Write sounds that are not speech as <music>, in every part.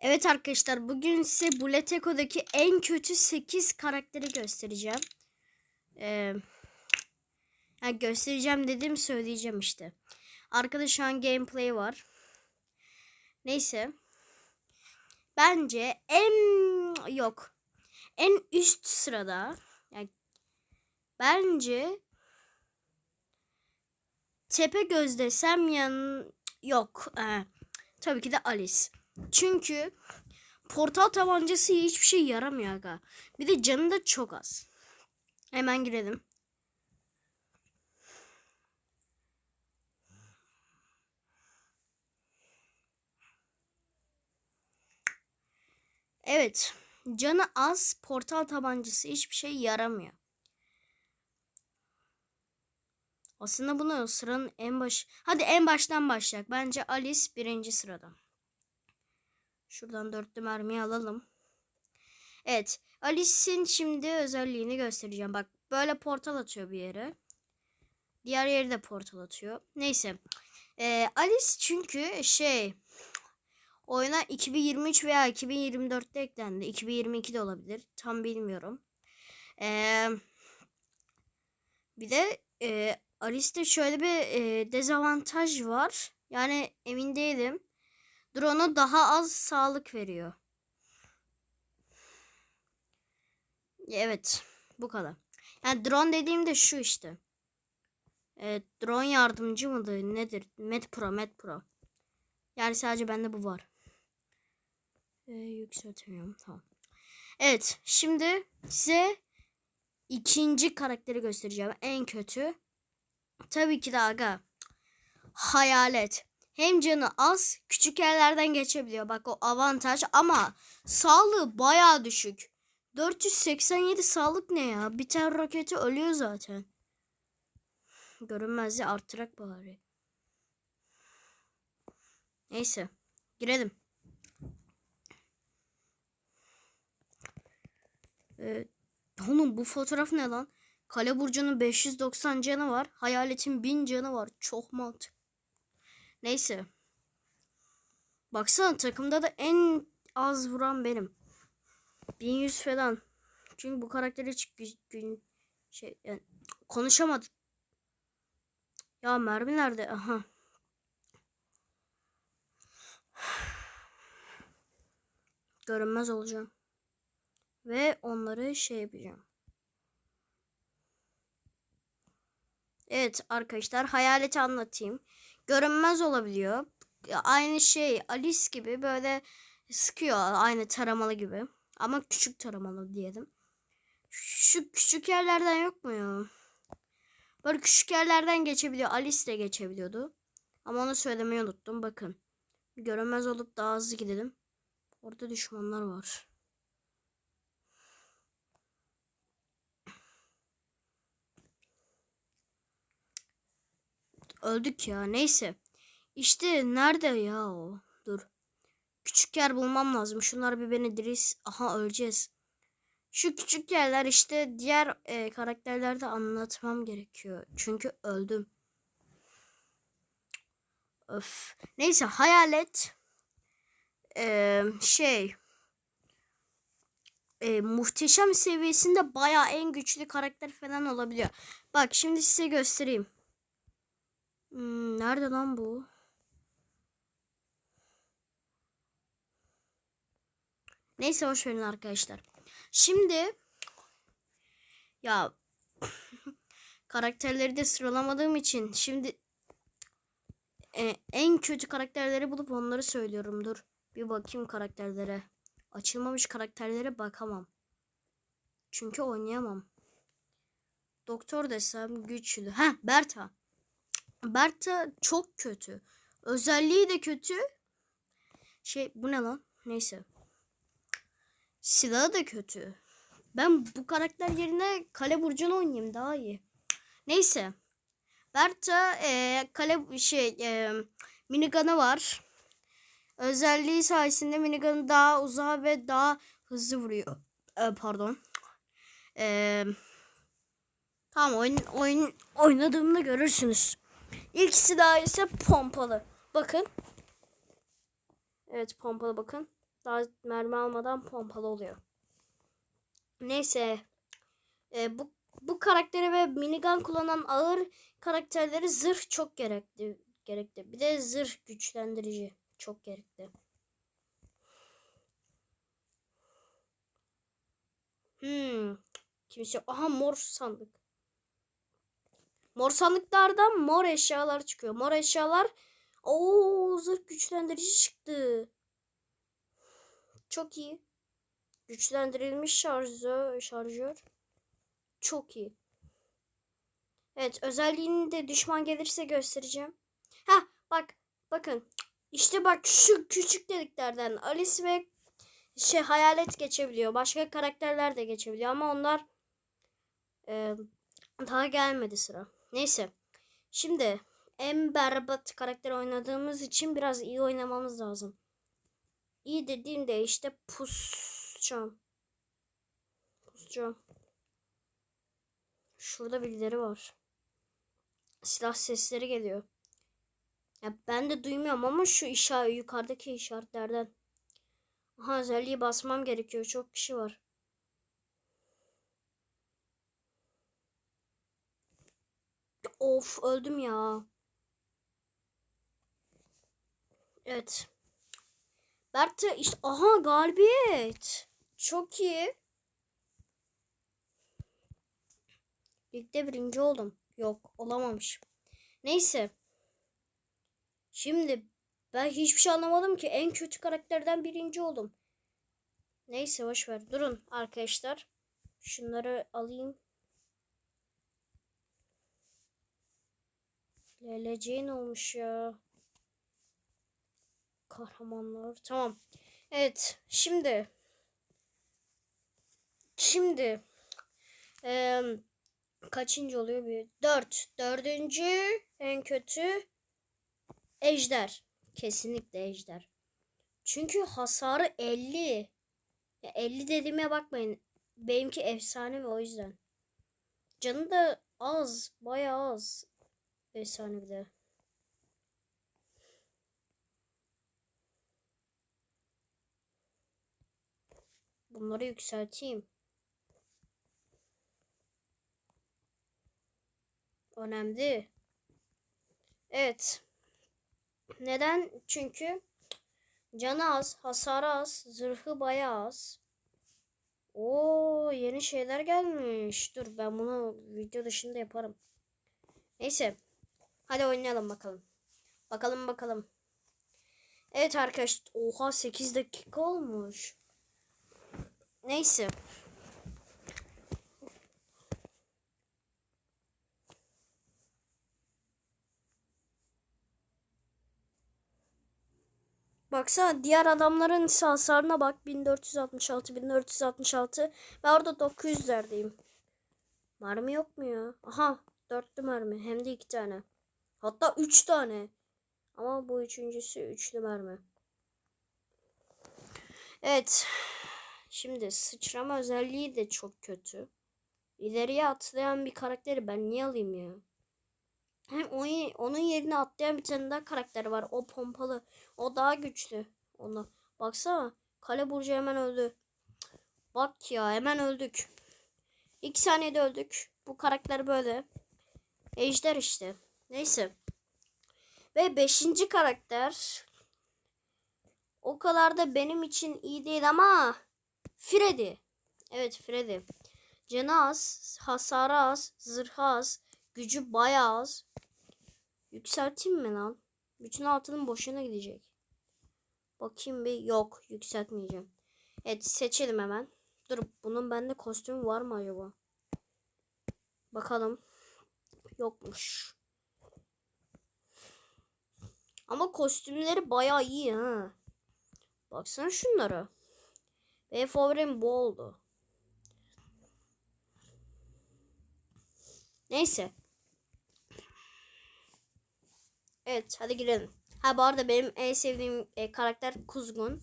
Evet arkadaşlar bugün size Buleteko'daki en kötü 8 karakteri göstereceğim. Ee, ha, göstereceğim dedim söyleyeceğim işte. Arkada şu an gameplay var. Neyse. Bence en yok. En üst sırada yani bence tepe göz desem yan yok. Ee, tabii ki de Alice. Çünkü portal tabancası hiçbir şey yaramıyor aga. Bir de canı da çok az. Hemen girelim. Evet. Canı az portal tabancası hiçbir şey yaramıyor. Aslında bunu sıranın en baş... Hadi en baştan başlayak. Bence Alice birinci sırada. Şuradan dörtlü mermiyi alalım. Evet. Alice'in şimdi özelliğini göstereceğim. Bak böyle portal atıyor bir yere. Diğer yeri de portal atıyor. Neyse. Ee, Alice çünkü şey oyuna 2023 veya 2024'te eklendi. 2022'de olabilir. Tam bilmiyorum. Ee, bir de e, Alice'de şöyle bir e, dezavantaj var. Yani emin değilim. Drone'a daha az sağlık veriyor. Evet. Bu kadar. Yani drone dediğimde şu işte. Evet, drone yardımcı mıdır? Nedir? Med Pro, Med Pro. Yani sadece bende bu var. Ee, yükseltemiyorum. Tamam. Evet. Şimdi size ikinci karakteri göstereceğim. En kötü. Tabii ki de aga. Hayalet. Hem canı az, küçük yerlerden geçebiliyor. Bak o avantaj ama sağlığı baya düşük. 487 sağlık ne ya? Tane roketi ölüyor zaten. Görünmezliği arttırak bari. Neyse. Girelim. Ee, oğlum bu fotoğraf ne lan? Kale Burcu'nun 590 canı var. Hayaletin 1000 canı var. Çok mantıklı. Neyse. Baksana takımda da en az vuran benim. 1100 falan. Çünkü bu karakter hiç gü- gün şey yani konuşamadı. Ya mermi nerede? Aha. Görünmez olacağım. Ve onları şey yapacağım. Evet arkadaşlar hayaleti anlatayım. Görünmez olabiliyor. Aynı şey Alice gibi böyle sıkıyor aynı taramalı gibi. Ama küçük taramalı diyelim. Şu küçük yerlerden yok mu ya? Böyle küçük yerlerden geçebiliyor. Alice de geçebiliyordu. Ama onu söylemeyi unuttum. Bakın. Görünmez olup daha hızlı gidelim. Orada düşmanlar var. Öldük ya. Neyse. İşte nerede ya o? Dur. Küçük yer bulmam lazım. Şunlar bir beni diris. Aha öleceğiz. Şu küçük yerler işte diğer e, karakterlerde anlatmam gerekiyor. Çünkü öldüm. Öf. Neyse hayalet e, şey e, muhteşem seviyesinde baya en güçlü karakter falan olabiliyor. Bak şimdi size göstereyim. Hmm, nerede lan bu? Neyse hoş verin arkadaşlar. Şimdi ya karakterleri de sıralamadığım için şimdi e, en kötü karakterleri bulup onları söylüyorum. Dur bir bakayım karakterlere. Açılmamış karakterlere bakamam. Çünkü oynayamam. Doktor desem güçlü. Ha Berta. Berta çok kötü. Özelliği de kötü. Şey bu ne lan? Neyse. Silahı da kötü. Ben bu karakter yerine Kale Burcu'nu oynayayım daha iyi. Neyse. Berta e, kale şey e, minigun'ı var. Özelliği sayesinde minigun daha uzağa ve daha hızlı vuruyor. E, pardon. E, tamam oyun, oyun oynadığımda görürsünüz. İlk silah ise pompalı. Bakın. Evet pompalı bakın. Daha mermi almadan pompalı oluyor. Neyse. E, bu bu karakteri ve minigun kullanan ağır karakterleri zırh çok gerekli. gerekli. Bir de zırh güçlendirici çok gerekli. Hmm. Kimse. Aha mor sandık. Mor sandıklardan mor eşyalar çıkıyor. Mor eşyalar Oo zırh güçlendirici çıktı. Çok iyi. Güçlendirilmiş şarjör, şarjör. Çok iyi. Evet özelliğini de düşman gelirse göstereceğim. Ha bak bakın. İşte bak şu küçük deliklerden Alice ve şey hayalet geçebiliyor. Başka karakterler de geçebiliyor ama onlar e, daha gelmedi sıra. Neyse. Şimdi en berbat karakter oynadığımız için biraz iyi oynamamız lazım. İyi dediğimde işte pusacağım. Pusacağım. Şurada birileri var. Silah sesleri geliyor. Ya ben de duymuyorum ama şu işaret yukarıdaki işaretlerden. Aha özelliği basmam gerekiyor. Çok kişi var. Of öldüm ya. Evet. Berta işte aha galibiyet. Çok iyi. Ligde birinci oldum. Yok olamamışım. Neyse. Şimdi ben hiçbir şey anlamadım ki. En kötü karakterden birinci oldum. Neyse boş ver. Durun arkadaşlar. Şunları alayım. Ne olmuş ya? Kahramanlar. Tamam. Evet. Şimdi. Şimdi. Ee, kaçıncı oluyor? Bir. Dört. Dördüncü en kötü Ejder. Kesinlikle Ejder. Çünkü hasarı 50. Ya 50 dediğime bakmayın. Benimki efsane ve o yüzden. Canı da az. Bayağı az. Efsane bir de. Bunları yükselteyim. Önemli. Evet. Neden? Çünkü canı az, hasarı az, zırhı bayağı az. Oo yeni şeyler gelmiş. Dur ben bunu video dışında yaparım. Neyse. Hadi oynayalım bakalım. Bakalım bakalım. Evet arkadaşlar. Oha 8 dakika olmuş. Neyse. Baksana diğer adamların hasarına bak 1466 1466 ben orada 900'lerdeyim. Mermi yok mu ya? Aha dörtlü mermi hem de iki tane. Hatta üç tane. Ama bu üçüncüsü üçlü mermi. Evet. Şimdi sıçrama özelliği de çok kötü. İleriye atlayan bir karakteri ben niye alayım ya? Hem onun yerine atlayan bir tane daha karakter var. O pompalı. O daha güçlü. Ona. Baksana. Kale Burcu hemen öldü. Bak ya hemen öldük. İki saniyede öldük. Bu karakter böyle. Ejder işte. Neyse. Ve beşinci karakter. O kadar da benim için iyi değil ama Freddy. Evet Freddy. Canı az, hasarı az, zırhı az, gücü bayağı az. Yükselteyim mi lan? Bütün altının boşuna gidecek. Bakayım bir yok yükseltmeyeceğim. Evet seçelim hemen. Dur bunun bende kostümü var mı acaba? Bakalım. Yokmuş. Ama kostümleri bayağı iyi ha. Baksana şunlara. Benim favorim bu oldu. Neyse. Evet hadi girelim. Ha bu arada benim en sevdiğim e, karakter Kuzgun.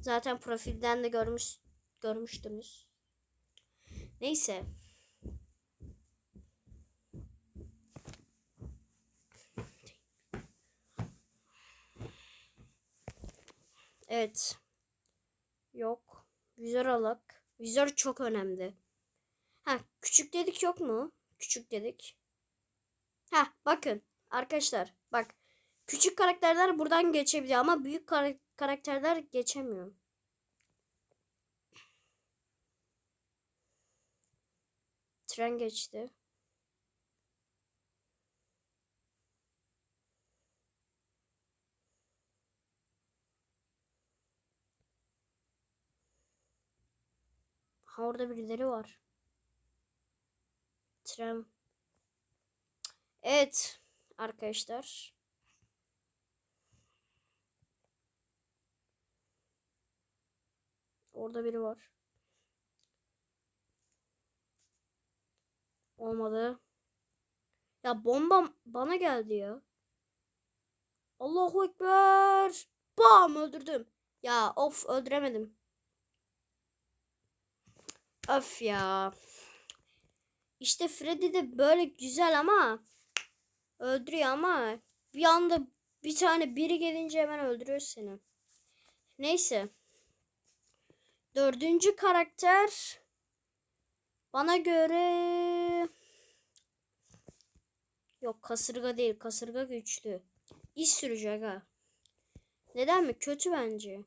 Zaten profilden de görmüş görmüştünüz. Neyse. Evet. Yok. Vizör alak. Vizör çok önemli. Ha küçük dedik yok mu? Küçük dedik. Ha bakın arkadaşlar bak. Küçük karakterler buradan geçebiliyor ama büyük kara- karakterler geçemiyor. Tren geçti. Ha orada birileri var. Tren. Evet arkadaşlar. Orada biri var. Olmadı. Ya bomba bana geldi ya. Allahu Ekber. Bam öldürdüm. Ya of öldüremedim. Öf ya. İşte Freddy de böyle güzel ama öldürüyor ama bir anda bir tane biri gelince hemen öldürüyor seni. Neyse. Dördüncü karakter bana göre yok kasırga değil kasırga güçlü. İş sürücü aga. Neden mi? Kötü bence.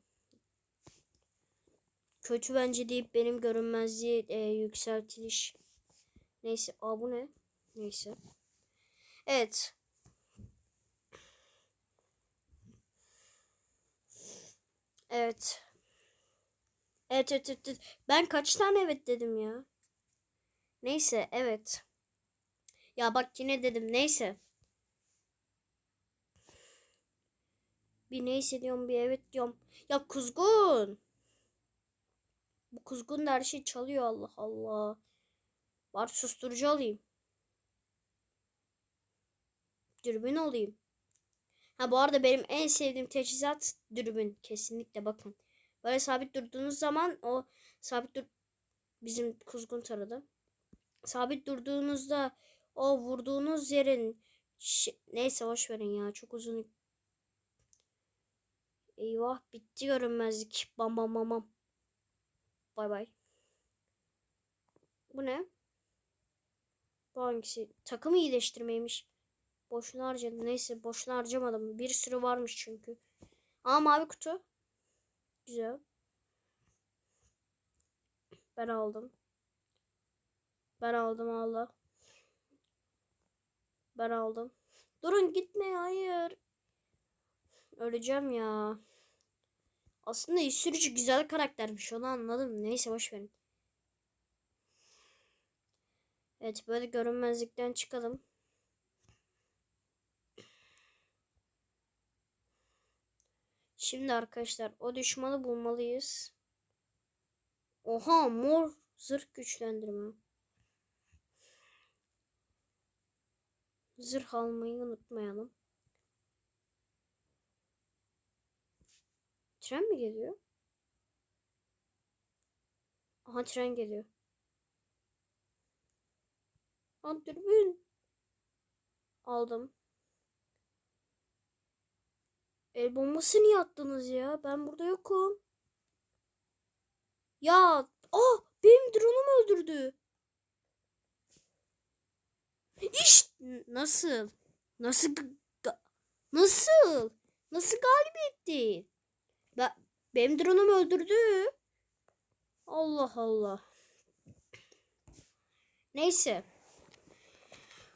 Kötü bence deyip benim görünmezliği e, yükseltiliş. Neyse. Aa bu ne? Neyse. Evet. Evet. Evet, evet, evet, evet. Ben kaç tane evet dedim ya. Neyse, evet. Ya bak yine dedim. Neyse. Bir neyse diyorum, bir evet diyorum. Ya kuzgun. Kuzgun da her şeyi çalıyor Allah Allah. Var susturucu alayım. Dürbün alayım. Ha bu arada benim en sevdiğim teçhizat dürbün. Kesinlikle bakın. Böyle sabit durduğunuz zaman o sabit dur bizim kuzgun taradı. Sabit durduğunuzda o vurduğunuz yerin neyse boş verin ya çok uzun. Eyvah bitti görünmezlik. Bam bam bam bam. Bay bay. Bu ne? Bu hangisi? Takım iyileştirmeymiş. Boşuna harcadım. Neyse boşuna harcamadım. Bir sürü varmış çünkü. Aa mavi kutu. Güzel. Ben aldım. Ben aldım Allah. Ben aldım. Durun gitme hayır. Öleceğim ya. Aslında sürücü güzel karaktermiş onu anladım. Neyse boş verin. Evet böyle görünmezlikten çıkalım. Şimdi arkadaşlar o düşmanı bulmalıyız. Oha mor zırh güçlendirme. Zırh almayı unutmayalım. Tren mi geliyor? Aha tren geliyor. Aa, dürbün. Aldım. El bombası niye attınız ya? Ben burada yokum. Ya, ah benim drone'um öldürdü. İşte nasıl? Nasıl nasıl? Nasıl galibiyet değil? Ben, benim drone'um öldürdü. Allah Allah. Neyse.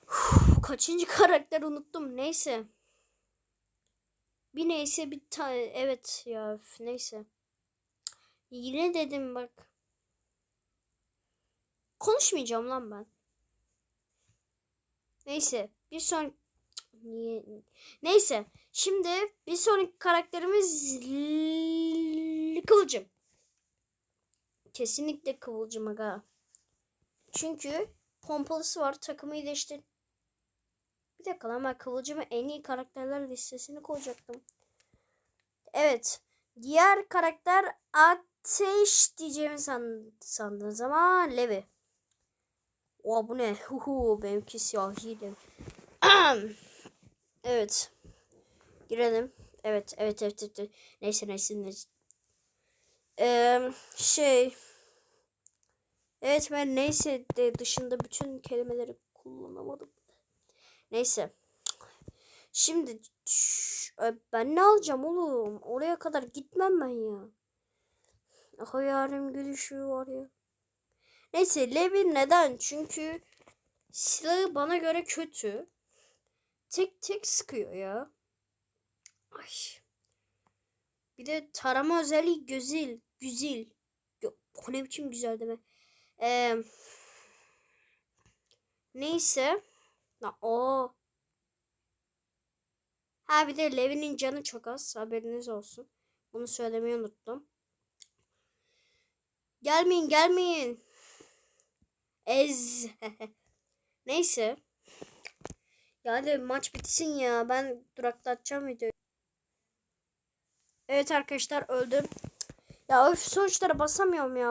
Uf, kaçıncı <laughs> karakter unuttum. Neyse. Bir neyse bir tane evet ya üf, neyse. Yine dedim bak. Konuşmayacağım lan ben. Neyse bir son niye neyse şimdi bir sonraki karakterimiz Kıvılcım. Kesinlikle Kıvılcım aga. Çünkü pompalısı var takımı iyileştir. Bir dakika lan ben Kıvılcım'ı en iyi karakterler listesine koyacaktım. Evet. Diğer karakter Ateş diyeceğimi san, sandığınız ama Levi. Oha bu ne? Huhu benimki siyahiydi. <clears throat> evet. Girelim. Evet, evet, evet, evet. Neyse, neyse, neyse. Ee, şey. Evet ben neyse de dışında bütün kelimeleri kullanamadım. Neyse. Şimdi ben ne alacağım oğlum? Oraya kadar gitmem ben ya. Hayalim gülüşü var ya. Neyse Levi neden? Çünkü silahı bana göre kötü. Tek tek sıkıyor ya. Ay. Bir de tarama özelliği güzel. Güzel. O ne biçim güzel deme. Ee, neyse. Na, o. Ha bir de Levi'nin canı çok az. Haberiniz olsun. Bunu söylemeyi unuttum. Gelmeyin gelmeyin. Ez. <laughs> Neyse. Ya hadi maç bitsin ya. Ben duraklatacağım videoyu. Evet arkadaşlar öldüm. Ya öf sonuçlara basamıyorum ya.